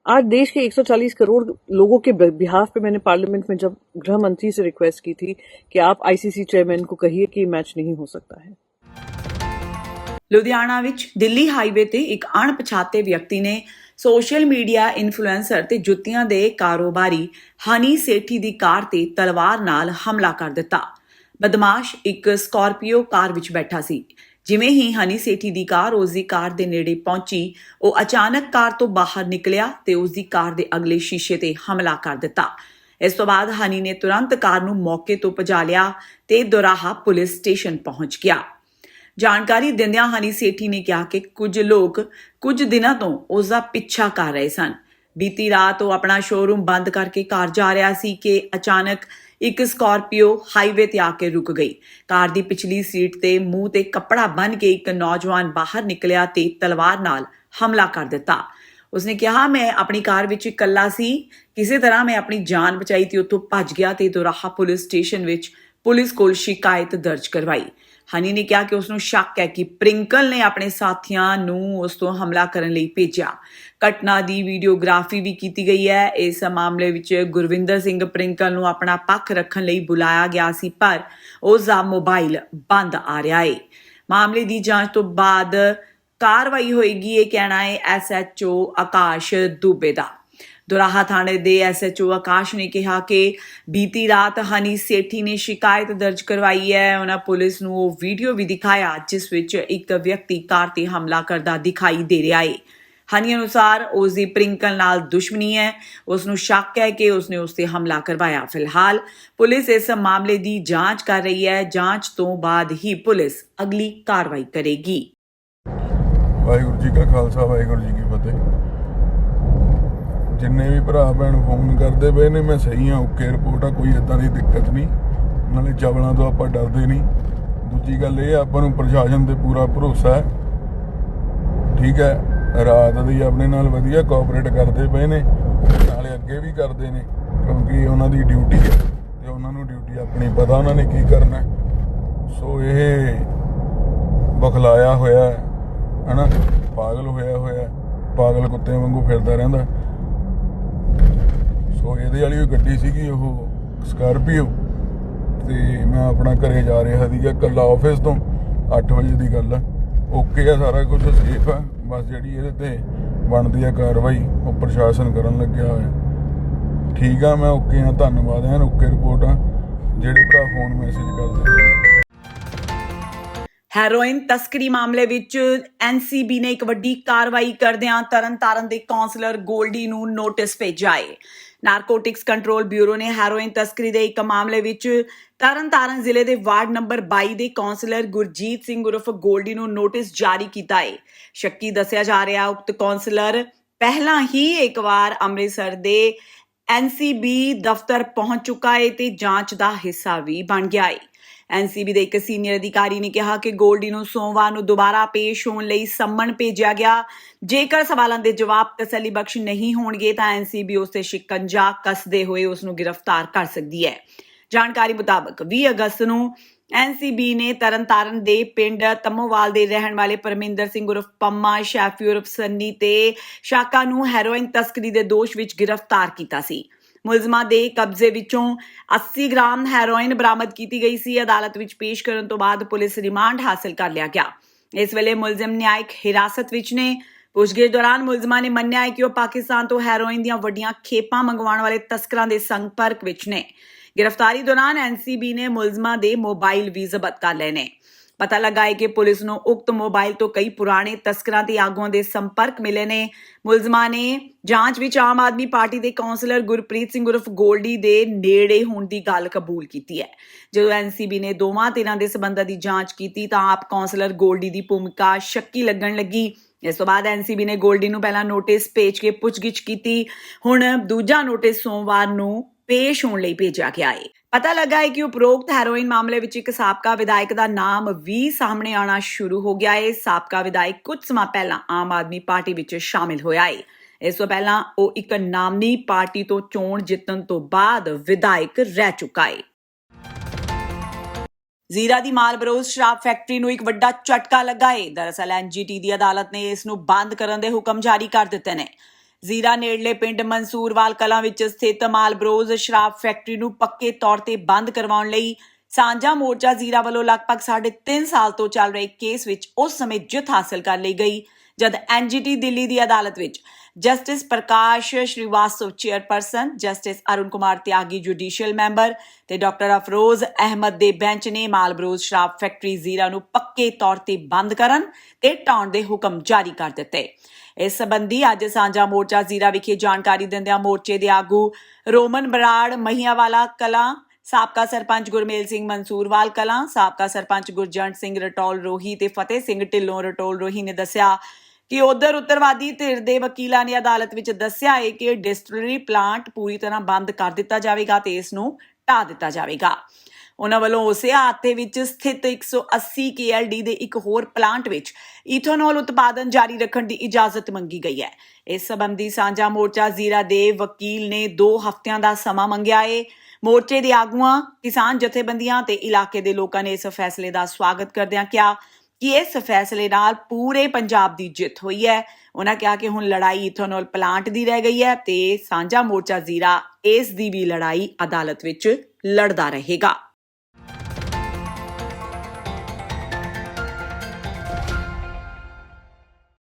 आज देश के 140 करोड़ लोगों के बिहाफ पे मैंने पार्लियामेंट में जब गृह मंत्री से रिक्वेस्ट की थी कि आप आईसीसी चेयरमैन को कहिए कि ये मैच नहीं हो सकता है ਲੁਧਿਆਣਾ ਵਿੱਚ ਦਿੱਲੀ ਹਾਈਵੇ ਤੇ ਇੱਕ ਅਣਪਛਾਤੇ ਵਿਅਕਤੀ ਨੇ ਸੋਸ਼ਲ ਮੀਡੀਆ ਇਨਫਲੂਐਂਸਰ ਤੇ ਜੁੱਤੀਆਂ ਦੇ ਕਾਰੋਬਾਰੀ ਹਨੀ ਸੇਠੀ ਦੀ ਕਾਰ ਤੇ ਤਲਵਾਰ ਨਾਲ ਹਮਲਾ ਕਰ ਦਿੱਤਾ ਬਦਮਾਸ਼ ਇੱਕ ਸਕਾਰਪੀਓ ਕਾਰ ਵਿੱਚ ਬੈਠਾ ਸੀ ਜਿਵੇਂ ਹੀ ਹਨੀ ਸੇਠੀ ਦੀ ਕਾਰ ਉਸ ਦੀ ਕਾਰ ਦੇ ਨੇੜੇ ਪਹੁੰਚੀ, ਉਹ ਅਚਾਨਕ ਕਾਰ ਤੋਂ ਬਾਹਰ ਨਿਕਲਿਆ ਤੇ ਉਸ ਦੀ ਕਾਰ ਦੇ ਅਗਲੇ ਸ਼ੀਸ਼ੇ ਤੇ ਹਮਲਾ ਕਰ ਦਿੱਤਾ। ਇਸ ਤੋਂ ਬਾਅਦ ਹਨੀ ਨੇ ਤੁਰੰਤ ਕਾਰ ਨੂੰ ਮੌਕੇ ਤੋਂ ਭਜਾ ਲਿਆ ਤੇ ਦੁਰਾਹਾ ਪੁਲਿਸ ਸਟੇਸ਼ਨ ਪਹੁੰਚ ਗਿਆ। ਜਾਣਕਾਰੀ ਦਿੰਦਿਆਂ ਹਨੀ ਸੇਠੀ ਨੇ ਕਿਹਾ ਕਿ ਕੁਝ ਲੋਕ ਕੁਝ ਦਿਨਾਂ ਤੋਂ ਉਸ ਦਾ ਪਿੱਛਾ ਕਰ ਰਹੇ ਸਨ। ਬੀਤੀ ਰਾਤ ਉਹ ਆਪਣਾ ਸ਼ੋਰੂਮ ਬੰਦ ਕਰਕੇ ਘਰ ਜਾ ਰਿਹਾ ਸੀ ਕਿ ਅਚਾਨਕ ਇੱਕ ਸਕਾਰਪੀਓ ਹਾਈਵੇ ਤੇ ਆ ਕੇ ਰੁਕ ਗਈ। ਕਾਰ ਦੀ ਪਿਛਲੀ ਸੀਟ ਤੇ ਮੂੰਹ ਤੇ ਕੱਪੜਾ ਬੰਨ੍ਹ ਕੇ ਇੱਕ ਨੌਜਵਾਨ ਬਾਹਰ ਨਿਕਲਿਆ ਤੇ ਤਲਵਾਰ ਨਾਲ ਹਮਲਾ ਕਰ ਦਿੱਤਾ। ਉਸਨੇ ਕਿਹਾ, ਮੈਂ ਆਪਣੀ ਕਾਰ ਵਿੱਚ ਇਕੱਲਾ ਸੀ। ਕਿਸੇ ਤਰ੍ਹਾਂ ਮੈਂ ਆਪਣੀ ਜਾਨ ਬਚਾਈ ਤੇ ਉੱਥੋਂ ਭੱਜ ਗਿਆ ਤੇ ਦੁਰਾਹਾ ਪੁਲਿਸ ਸਟੇਸ਼ਨ ਵਿੱਚ ਪੁਲਿਸ ਕੋਲ ਸ਼ਿਕਾਇਤ ਦਰਜ ਕਰਵਾਈ। ਹਨੀ ਨੇ ਕਿਹਾ ਕਿ ਉਸ ਨੂੰ ਸ਼ੱਕ ਹੈ ਕਿ ਪ੍ਰਿੰਕਲ ਨੇ ਆਪਣੇ ਸਾਥੀਆਂ ਨੂੰ ਉਸ ਤੋਂ ਹਮਲਾ ਕਰਨ ਲਈ ਭੇਜਿਆ। ਘਟਨਾ ਦੀ ਵੀਡੀਓਗ੍ਰਾਫੀ ਵੀ ਕੀਤੀ ਗਈ ਹੈ। ਇਸ ਮਾਮਲੇ ਵਿੱਚ ਗੁਰਵਿੰਦਰ ਸਿੰਘ ਪ੍ਰਿੰਕਲ ਨੂੰ ਆਪਣਾ ਪੱਖ ਰੱਖਣ ਲਈ ਬੁਲਾਇਆ ਗਿਆ ਸੀ, ਪਰ ਉਸ ਦਾ ਮੋਬਾਈਲ ਬੰਦ ਆ ਰਿਹਾ ਹੈ ਮਾਮਲੇ ਦੀ ਜਾਂਚ ਤੋਂ ਬਾਅਦ ਕਾਰਵਾਈ ਹੋਏਗੀ, ਇਹ ਕਹਿਣਾ ਹੈ ਐਸਐਚਓ ਆਕਾਸ਼ ਦੁਬੇ ਦਾ। ਦੁਰਾਹਾ ਥਾਣੇ ਦੇ ਐਸਐਚਓ ਆਕਾਸ਼ ਨੇ ਕਿਹਾ ਕਿ ਬੀਤੀ ਰਾਤ ਹਨੀ ਸੇਠੀ ਨੇ ਸ਼ਿਕਾਇਤ ਦਰਜ ਕਰਵਾਈ ਹੈ। ਉਹਨਾਂ ਪੁਲਿਸ ਨੂੰ ਉਹ ਵੀਡੀਓ ਵੀ ਦਿਖਾਇਆ, ਜਿਸ ਵਿੱਚ ਇੱਕ ਵਿਅਕਤੀ ਕਾਰ ਤੇ ਹਮਲਾ ਕਰਦਾ ਦਿਖਾਈ ਦੇ ਰਿਹਾ ਹੈ ਹਨੀ ਅਨੁਸਾਰ ਉਸ ਦੀ ਪ੍ਰਿੰਕਲ ਨਾਲ ਦੁਸ਼ਮਣੀ ਹੈ। ਉਸ ਨੂੰ ਸ਼ੱਕ ਹੈ ਕਿ ਉਸ ਨੇ ਉਸ ਤੇ ਹਮਲਾ ਕਰਵਾਇਆ। ਫਿਲਹਾਲ ਪੁਲਿਸ ਇਸ ਮਾਮਲੇ ਦੀ ਜਾਂਚ ਕਰ ਰਹੀ ਹੈ। ਜਾਂਚ ਤੋਂ ਬਾਅਦ ਹੀ ਪੁਲਿਸ ਅਗਲੀ ਕਾਰਵਾਈ ਕਰੇਗੀ। ਵਾਹਿਗੁਰੂ ਜੀ ਕਾ ਖਾਲਸਾ, ਵਾਹਿਗੁਰੂ ਜੀ ਕੀ ਫਤਿਹ। ਜਿੰਨੇ ਵੀ ਭਰਾ ਭੈਣ ਫੋਨ ਕਰਦੇ ਪਏ ਨੇ, ਮੈਂ ਸਹੀ ਆ ਓਕੇ ਰਿਪੋਰਟ ਆ, ਕੋਈ ਇਦਾਂ ਦੀ ਦਿੱਕਤ ਨਹੀਂ। ਨਾਲੇ ਚਵਲਾਂ ਤੋਂ ਆਪਾਂ ਡਰਦੇ ਨਹੀਂ। ਦੂਜੀ ਗੱਲ ਇਹ ਆਪਾਂ ਨੂੰ ਪ੍ਰਸ਼ਾਸਨ ਤੇ ਪੂਰਾ ਭਰੋਸਾ ਹੈ। ਠੀਕ ਹੈ, ਰਾਤ ਦੀ ਆਪਣੇ ਨਾਲ ਵਧੀਆ ਕੋਆਪਰੇਟ ਕਰਦੇ ਪਏ ਨੇ, ਨਾਲੇ ਅੱਗੇ ਵੀ ਕਰਦੇ ਨੇ, ਕਿਉਂਕਿ ਉਹਨਾਂ ਦੀ ਡਿਊਟੀ ਹੈ ਤੇ ਉਹਨਾਂ ਨੂੰ ਡਿਊਟੀ ਆਪਣੀ ਪਤਾ ਉਹਨਾਂ ਨੇ ਕੀ ਕਰਨਾ ਸੋ ਇਹ ਬਖਲਾਇਆ ਹੋਇਆ ਹੈ, ਹਨਾ? ਪਾਗਲ ਹੋਇਆ ਹੋਇਆ ਪਾਗਲ ਕੁੱਤੇ ਵਾਂਗੂ ਫਿਰਦਾ ਰਹਿੰਦਾ। ਸੋ ਇਹਦੇ ਵਾਲੀ ਉਹ ਗੱਡੀ ਸੀਗੀ, ਉਹ ਸਕਾਰਪੀਓ ਤੇ ਮੈਂ ਆਪਣਾ ਘਰੇ ਜਾ ਰਿਹਾ ਸੀਗਾ ਕੱਲਾ ਆਫਿਸ ਤੋਂ 8 ਵਜੇ ਦੀ ਗੱਲ ਆ। ਓਕੇ ਆ, ਸਾਰਾ ਕੁਝ ਸੇਫ ਆ। ਬਸ ਜਿਹੜੀ ਇਹਦੇ ਤੇ ਬਣਦੀ ਆ ਕਾਰਵਾਈ, ਉਹ ਪ੍ਰਸ਼ਾਸਨ ਕਰਨ ਲੱਗਿਆ ਹੋਇਆ। ਠੀਕ ਆ, ਮੈਂ ਓਕੇ ਆ, ਧੰਨਵਾਦ ਐਨ ਓਕੇ ਰਿਪੋਰਟ ਆ। ਜਿਹੜੇ ਭਰਾ ਫੋਨ ਮੈਸੇਜ ਕਰਦੇ ਨੇ। ਹੈਰੋਇਨ ਤਸਕਰੀ ਮਾਮਲੇ ਵਿੱਚ ਐਨਸੀਬੀ ਨੇ ਇੱਕ ਵੱਡੀ ਕਾਰਵਾਈ ਕਰਦਿਆਂ ਤਰਨਤਾਰਨ ਦੇ ਕਾਉਂਸਲਰ ਗੋਲਡੀ ਨੂੰ ਨੋਟਿਸ ਭੇਜਿਆ ਹੈ ਨਾਰਕੋਟਿਕਸ ਕੰਟਰੋਲ ਬਿਊਰੋ ਨੇ ਹੈਰੋਇਨ ਤਸਕਰੀ ਦੇ ਇੱਕ ਮਾਮਲੇ ਵਿੱਚ ਤਰਨਤਾਰਨ ਜ਼ਿਲ੍ਹੇ ਦੇ ਵਾਰਡ ਨੰਬਰ 22 ਦੇ ਕਾਉਂਸਲਰ ਗੁਰਜੀਤ ਸਿੰਘ ਉਰਫ ਗੋਲਡੀ ਨੂੰ ਨੋਟਿਸ ਜਾਰੀ ਕੀਤਾ ਹੈ ਸ਼ੱਕੀ ਦੱਸਿਆ ਜਾ ਰਿਹਾ, ਉਕਤ ਕਾਉਂਸਲਰ ਪਹਿਲਾਂ ਹੀ ਇੱਕ ਵਾਰ ਅੰਮ੍ਰਿਤਸਰ ਦੇ ਐਨਸੀਬੀ ਦਫ਼ਤਰ ਪਹੁੰਚ ਚੁੱਕਾ ਹੈ ਤੇ ਜਾਂਚ ਦਾ ਹਿੱਸਾ ਵੀ ਬਣ ਗਿਆ ਹੈ ਐਨਸੀਬੀ ਦੇ ਇੱਕ ਸੀਨੀਅਰ ਅਧਿਕਾਰੀ ਨੇ ਕਿਹਾ ਕਿ ਗੋਲਡੀ ਨੂੰ ਸੋਮਵਾਰ ਨੂੰ ਦੁਬਾਰਾ ਪੇਸ਼ ਹੋਣ ਲਈ ਸੰਮਣ ਭੇਜਿਆ ਗਿਆ। ਜੇਕਰ ਸਵਾਲਾਂ ਦੇ ਜਵਾਬ ਤਸੱਲੀ ਬਖਸ਼ ਨਹੀਂ ਹੋਣਗੇ ਤਾਂ ਐਨਸੀਬੀ ਉਸ ਤੇ ਸ਼ਿਕੰਜਾ ਕੱਸਦੇ ਹੋਏ ਉਸ ਨੂੰ ਗ੍ਰਿਫਤਾਰ ਕਰ ਸਕਦੀ ਹੈ। ਜਾਣਕਾਰੀ ਮੁਤਾਬਕ 20 ਅਗਸਤ ਨੂੰ ਐਨਸੀਬੀ ਨੇ ਤਰਨਤਾਰਨ ਦੇ ਪਿੰਡ ਤਮੋਵਾਲ ਦੇ ਰਹਿਣ ਵਾਲੇ ਪਰਮਿੰਦਰ ਸਿੰਘ ਉਰਫ ਪੰਮਾ, ਸ਼ੈਫੀ ਉਰਫ ਸੰਨੀ ਤੇ ਸ਼ਾਕਾ ਨੂੰ ਹੈਰੋਇਨ ਤਸਕਰੀ ਦੇ ਦੋਸ਼ ਵਿੱਚ ਗ੍ਰਿਫਤਾਰ ਕੀਤਾ ਸੀ। ਮੁਲਜ਼ਮਾਂ ਦੇ ਕਬਜ਼ੇ ਵਿੱਚੋਂ 80 ਗ੍ਰਾਮ ਹੈਰੋਇਨ ਬਰਾਮਦ ਕੀਤੀ ਗਈ ਸੀ। ਅਦਾਲਤ ਵਿੱਚ ਪੇਸ਼ ਕਰਨ ਤੋਂ ਬਾਅਦ ਪੁਲਿਸ ਰਿਮਾਂਡ ਹਾਸਲ ਕਰ ਲਿਆ ਗਿਆ। ਇਸ ਵੇਲੇ ਮੁਲਜ਼ਮ ਨਿਆਇਕ ਹਿਰਾਸਤ ਵਿੱਚ ਨੇ। ਪੁੱਛਗਿੱਛ ਦੌਰਾਨ ਮੁਲਜ਼ਮਾਂ ਨੇ ਮੰਨਿਆ ਹੈ ਕਿ ਉਹ ਪਾਕਿਸਤਾਨ ਤੋਂ ਹੈਰੋਇਨ ਦੀਆਂ ਵੱਡੀਆਂ ਖੇਪਾਂ ਮੰਗਵਾਉਣ ਵਾਲੇ ਤਸਕਰਾਂ ਦੇ ਸੰਪਰਕ ਵਿੱਚ ਨੇ। ਗ੍ਰਿਫਤਾਰੀ ਦੌਰਾਨ ਐਨਸੀਬੀ ਨੇ ਮੁਲਜ਼ਮਾਂ ਦੇ ਮੋਬਾਈਲ ਵੀ ਜ਼ਬਤ ਕਰ ਲਏ ਨੇ। ਪਤਾ ਲੱਗਾ ਹੈ ਕਿ ਪੁਲਿਸ ਨੂੰ ਉਕਤ ਮੋਬਾਈਲ ਤੋਂ ਕਈ ਪੁਰਾਣੇ ਤਸਕਰਾਂ ਤੇ ਆਗੂਆਂ ਦੇ ਸੰਪਰਕ ਮਿਲੇ ਨੇ। ਮੁਲਜ਼ਮਾਂ ਨੇ ਜਾਂਚ ਵਿੱਚ ਆਮ ਆਦਮੀ ਪਾਰਟੀ ਦੇ ਕਾਉਂਸਲਰ ਗੁਰਪ੍ਰੀਤ ਸਿੰਘ ਉਰਫ ਗੋਲਡੀ ਦੇ ਨੇੜੇ ਹੋਣ ਦੀ ਗੱਲ ਕਬੂਲ ਕੀਤੀ ਹੈ। ਜਦੋਂ ਐਨਸੀਬੀ ਨੇ ਦੋਵਾਂ ਧਿਰਾਂ ਦੇ ਸਬੰਧਾਂ ਦੀ ਜਾਂਚ ਕੀਤੀ ਤਾਂ ਆਪ ਕਾਉਂਸਲਰ ਗੋਲਡੀ ਦੀ ਭੂਮਿਕਾ ਸ਼ੱਕੀ ਲੱਗਣ ਲੱਗੀ। ਇਸ ਤੋਂ ਬਾਅਦ ਐਨਸੀਬੀ ਨੇ ਗੋਲਡੀ ਨੂੰ ਪਹਿਲਾਂ ਨੋਟਿਸ ਭੇਜ ਕੇ ਪੁੱਛਗਿੱਛ ਕੀਤੀ। ਹੁਣ ਦੂਜਾ ਨੋਟਿਸ ਸੋਮਵਾਰ ਨੂੰ ਪੇਸ਼ ਹੋਣ ਲਈ ਭੇਜਿਆ ਗਿਆ ਹੈ। ਪਤਾ ਲੱਗਾ ਹੈ ਕਿ ਉਪਰੋਕਤ ਹੈਰੋਇਨ ਮਾਮਲੇ ਵਿੱਚ ਇੱਕ ਸਾਬਕਾ ਵਿਧਾਇਕ ਦਾ ਨਾਮ ਵੀ ਸਾਹਮਣੇ ਆਉਣਾ ਸ਼ੁਰੂ ਹੋ ਗਿਆ ਹੈ। ਸਾਬਕਾ ਵਿਧਾਇਕ ਕੁਝ ਸਮਾਂ ਪਹਿਲਾਂ ਆਮ ਆਦਮੀ ਪਾਰਟੀ ਵਿੱਚ ਸ਼ਾਮਿਲ ਹੋਇਆ ਹੈ। ਇਸ ਤੋਂ ਪਹਿਲਾਂ ਉਹ ਇੱਕ ਨਾਮਨੀ ਪਾਰਟੀ ਤੋਂ ਚੋਣ ਜਿੱਤਣ ਤੋਂ ਬਾਅਦ ਵਿਧਾਇਕ ਰਹਿ ਚੁੱਕਾ ਹੈ। ਜ਼ੀਰਾ ਦੀ ਮਾਲਬਰੋਜ਼ ਸ਼ਰਾਬ ਫੈਕਟਰੀ ਨੂੰ ਇੱਕ ਵੱਡਾ ਝਟਕਾ ਲੱਗਾ ਹੈ। ਦਰਅਸਲ ਐਨਜੀਟੀ ਦੀ ਅਦਾਲਤ ਨੇ ਇਸ ਨੂੰ ਬੰਦ ਕਰਨ ਦੇ ਹੁਕਮ ਜਾਰੀ ਕਰ ਦਿੱਤੇ ਨੇ। ਜ਼ੀਰਾ ਨੇੜਲੇ ਪਿੰਡ ਮਨਸੂਰਵਾਲ ਕਲਾਂ ਵਿੱਚ ਸਥਿਤ ਮਾਲਬਰੋਜ਼ ਸ਼ਰਾਬ ਫੈਕਟਰੀ ਨੂੰ ਪੱਕੇ ਤੌਰ ਤੇ ਬੰਦ ਕਰਵਾਉਣ ਲਈ ਸਾਂਝਾ ਮੋਰਚਾ ਜ਼ੀਰਾ ਵੱਲੋਂ ਲਗਭਗ 3.5 ਸਾਲ ਤੋਂ ਚੱਲ ਰਹੇ ਕੇਸ ਵਿੱਚ ਉਸ ਸਮੇਂ ਜਿੱਤ ਹਾਸਲ ਕਰ ਲਈ ਗਈ, ਜਦ ਐਨਜੀਟੀ ਦਿੱਲੀ ਦੀ ਅਦਾਲਤ ਵਿੱਚ justice Prakash Shrivastava, chairperson justice Arun Kumar Tyagi, judicial member ਤੇ ਡਾਕਟਰ ਅਫਰੋਜ਼ ਅਹਿਮਦ ਦੇ ਬੈਂਚ ਨੇ ਮਾਲਬਰੋਜ਼ ਸ਼ਰਾਬ ਫੈਕਟਰੀ ਜ਼ੀਰਾ ਨੂੰ ਪੱਕੇ ਤੌਰ ਤੇ ਬੰਦ ਕਰਨ ਤੇ ਢਾਉਣ ਦੇ ਹੁਕਮ ਜਾਰੀ ਕਰ ਦਿੱਤੇ। ਇਸ ਸੰਬੰਧੀ ਅੱਜ ਸਾਂਝਾ ਮੋਰਚਾ ਜ਼ੀਰਾ ਵਿਖੇ ਜਾਣਕਾਰੀ ਦਿੰਦਿਆਂ ਮੋਰਚੇ ਦੇ ਆਗੂ ਰੋਮਨ ਬਰਾੜ ਮਹੀਆਵਾਲਾ ਕਲਾਂ, ਸਾਬਕਾ ਸਰਪੰਚ ਗੁਰਮੇਲ ਸਿੰਘ ਮਨਸੂਰਵਾਲ ਕਲਾਂ, ਸਾਬਕਾ ਸਰਪੰਚ ਗੁਰਜੰਟ ਸਿੰਘ ਰਟੋਲ ਰੋਹੀ ਤੇ ਫਤਿਹ ਸਿੰਘ ਢਿੱਲੋਂ ਰਟੋਲ ਰੋਹੀ ਨੇ ਦੱਸਿਆ ਕਿ ਉਧਰ ਉੱਤਰਵਾਦੀ ਧਿਰ ਦੇ ਵਕੀਲਾਂ ਨੇ ਅਦਾਲਤ ਵਿੱਚ ਦੱਸਿਆ ਹੈ ਕਿ ਡਿਸਟਿਲਰੀ ਪਲਾਂਟ ਪੂਰੀ ਤਰ੍ਹਾਂ ਬੰਦ ਕਰ ਦਿੱਤਾ ਜਾਵੇਗਾ ਤੇ ਇਸ ਨੂੰ ਢਾ ਦਿੱਤਾ ਜਾਵੇਗਾ। ਉਹਨਾਂ ਵੱਲੋਂ ਉਸੇ ਹਾਤੇ ਵਿੱਚ ਸਥਿਤ 180 KLD ਦੇ ਇੱਕ ਹੋਰ ਪਲਾਂਟ ਵਿੱਚ ਈਥੋਨੋਲ ਉਤਪਾਦਨ ਜਾਰੀ ਰੱਖਣ ਦੀ ਇਜਾਜ਼ਤ ਮੰਗੀ ਗਈ ਹੈ। ਇਸ ਸਬੰਧੀ ਸਾਂਝਾ ਮੋਰਚਾ ਜ਼ੀਰਾ ਦੇ ਵਕੀਲ ਨੇ 2 ਹਫ਼ਤਿਆਂ ਦਾ ਸਮਾਂ ਮੰਗਿਆ ਏ। ਮੋਰਚੇ ਦੇ ਆਗੂਆਂ, ਕਿਸਾਨ ਜਥੇਬੰਦੀਆਂ ਤੇ ਇਲਾਕੇ ਦੇ ਲੋਕਾਂ ਨੇ ਇਸ ਫੈਸਲੇ ਦਾ ਸਵਾਗਤ ਕਰਦਿਆਂ ਕਿਹਾ ਕਿ ਇਸ ਫੈਸਲੇ ਨਾਲ ਪੂਰੇ ਪੰਜਾਬ ਦੀ ਜਿੱਤ ਹੋਈ ਹੈ। ਉਹਨਾਂ ਕਿਹਾ ਕਿ ਹੁਣ ਲੜਾਈ ਇਥੋਨੋਲ ਪਲਾਂਟ ਦੀ ਰਹਿ ਗਈ ਹੈ ਤੇ ਸਾਂਝਾ ਮੋਰਚਾ ਜ਼ੀਰਾ ਇਸ ਦੀ ਵੀ ਲੜਾਈ ਅਦਾਲਤ ਵਿੱਚ ਲੜਦਾ ਰਹੇਗਾ।